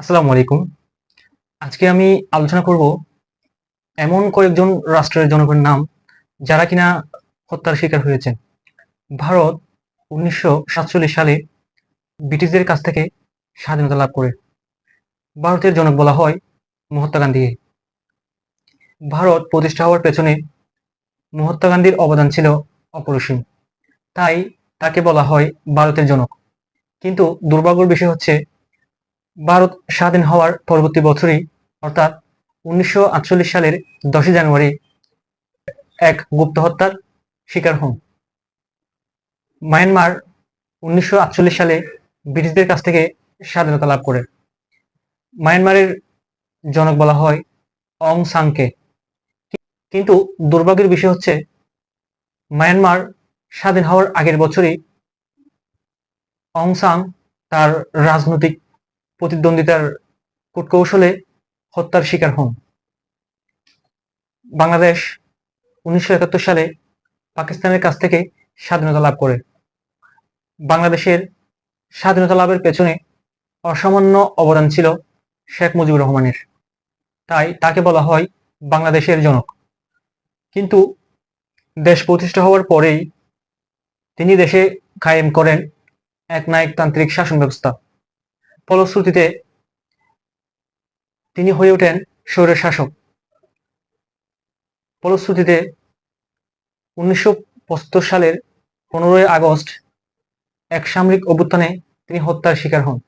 আসসালামু আলাইকুম। আজকে আমি আলোচনা করব এমন কয়েকজন রাষ্ট্রের জনগণের নাম যারা কিনা হত্যার শিকার হয়েছেন। ভারত উনিশশো সাতচল্লিশ সালে ব্রিটিশদের কাছ থেকে স্বাধীনতা লাভ করে। ভারতের জনক বলা হয় মহাত্মা গান্ধীকে ভারত প্রতিষ্ঠা হওয়ার পেছনে মহাত্মা গান্ধীর অবদান ছিল অপরিসীম। তাই তাকে বলা হয় ভারতের জনক। কিন্তু দুর্ভাগ্যের বিষয় হচ্ছে ভারত স্বাধীন হওয়ার পরবর্তী বছরই, অর্থাৎ উনিশশো আটচল্লিশ সালের দশই জানুয়ারি, এক গুপ্ত হত্যার শিকার হন। মায়ানমার উনিশশো আটচল্লিশ সালে ব্রিটিশদের কাছ থেকে স্বাধীনতা লাভ করে। মায়ানমারের জনক বলা হয় অং সাংকে কিন্তু দুর্ভাগ্যের বিষয় হচ্ছে, মায়ানমার স্বাধীন হওয়ার আগের বছরই অং সাং তার রাজনৈতিক প্রতিদ্বন্দ্বিতার কূটকৌশলে হত্যার শিকার হন। বাংলাদেশ উনিশশো একাত্তর সালে পাকিস্তানের কাছ থেকে স্বাধীনতা লাভ করে। বাংলাদেশের স্বাধীনতা লাভের পেছনে অসামান্য অবদান ছিল শেখ মুজিবুর রহমানের। তাই তাকে বলা হয় বাংলাদেশের জনক। কিন্তু দেশ প্রতিষ্ঠা হওয়ার পরেই তিনি দেশে কায়েম করেন এক নায়কতান্ত্রিক শাসন ব্যবস্থা। ফলশ্রুতিতে তিনি হয়ে ওঠেন শহরের শাসক। ফলশ্রুতিতে উনিশশো সালের পনেরোই আগস্ট এক সামরিক অভ্যুত্থানে তিনি হত্যার শিকার হন।